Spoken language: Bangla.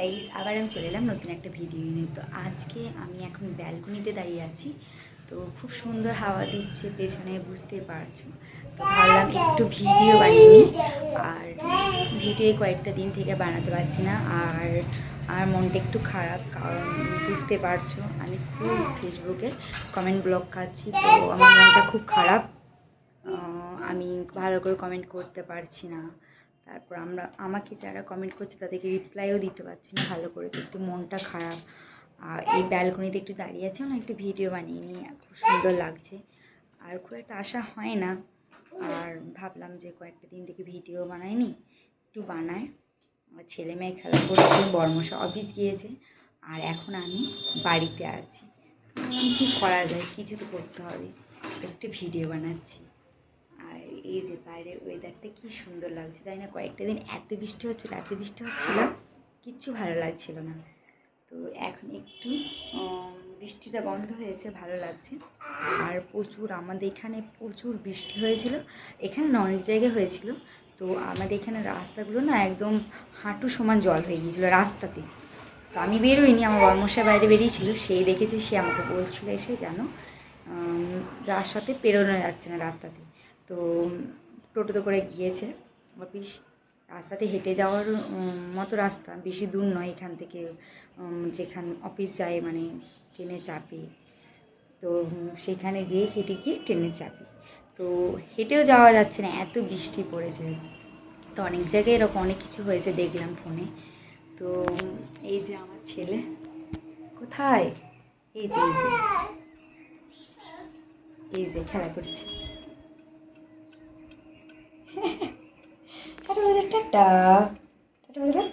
গাইস আবার আমি চলে এলাম নতুন একটা ভিডিও নিয়ে। তো আজকে আমি এখন ব্যালকনিতে দাঁড়িয়ে আছি। তো খুব সুন্দর হাওয়া দিচ্ছে পেছনে, বুঝতে পারছ? তো ভাবলাম একটু ভিডিও বানিয়ে আর ভিডিও কয়েকটা দিন থেকে বানাতে পারছি না। আর আর মনটা একটু খারাপ, কারণ বুঝতে পারছ, আমি খুব ফেসবুকে কমেন্ট ব্লগ খাচ্ছি। তো আমার মনটা খুব খারাপ। আমি ভালো করে কমেন্ট করতে পারছি না। তারপর আমরা, আমাকে যারা কমেন্ট করছে তাদেরকে রিপ্লাইও দিতে পারছি না। ভালো করে তো একটু মনটা খারাপ। আর এই ব্যালকনিতে একটু দাঁড়িয়ে আছে, না একটু ভিডিও বানিয়ে নিয়ে খুব সুন্দর লাগছে। আর খুব একটা আশা হয় না। আর ভাবলাম যে কয়েকটা দিন থেকে ভিডিও বানাইনি, একটু বানায় আমার ছেলে মেয়ে খেলা করছে, বর্মশা অফিস গিয়েছে। আর এখন আমি বাড়িতে আছি। কী করা যায়, কিছু তো করতে হবে। একটু ভিডিও বানাচ্ছি। এই যে বাইরের ওয়েদারটা কি সুন্দর লাগছে, তাই না? কয়েকটা দিন এত বৃষ্টি হচ্ছিল, এত বৃষ্টি হচ্ছিল, কিচ্ছু ভালো লাগছিল না। তো এখন একটু বৃষ্টিটা বন্ধ হয়েছে, ভালো লাগছে। আর প্রচুর, আমাদের এখানে প্রচুর বৃষ্টি হয়েছিল। এখানে না, অনেক জায়গায় হয়েছিল। তো আমাদের এখানে রাস্তাগুলো না একদম হাঁটু সমান জল হয়ে গিয়েছিল রাস্তাতে। তো আমি বেরোইনি, আমার বর্মশা বাইরে বেরিয়েছিল সেই দেখেছি, সে আমাকে বলছিল এসে জানো রাস্তাতে পেরোনো যাচ্ছে না রাস্তাতে। তো টোটোতে করে গিয়েছে। অফিস রাস্তাতে হেঁটে যাওয়ার মতো রাস্তা, বেশি দূর নয় এখান থেকে যেখান অফিস যায় মানে ট্রেনে চাপে। তো সেখানে যেয়ে হেঁটে গিয়ে ট্রেনে চাপে। তো হেঁটেও যাওয়া যাচ্ছে না, এত বৃষ্টি পড়েছে। তো অনেক জায়গায় এরকম অনেক কিছু হয়েছে দেখলাম ফোনে। তো, এই যে আমার ছেলে, কোথায়? এই যে এই যে এই যে, খেলা করছে। ടാറ്റ ടാറ്റ.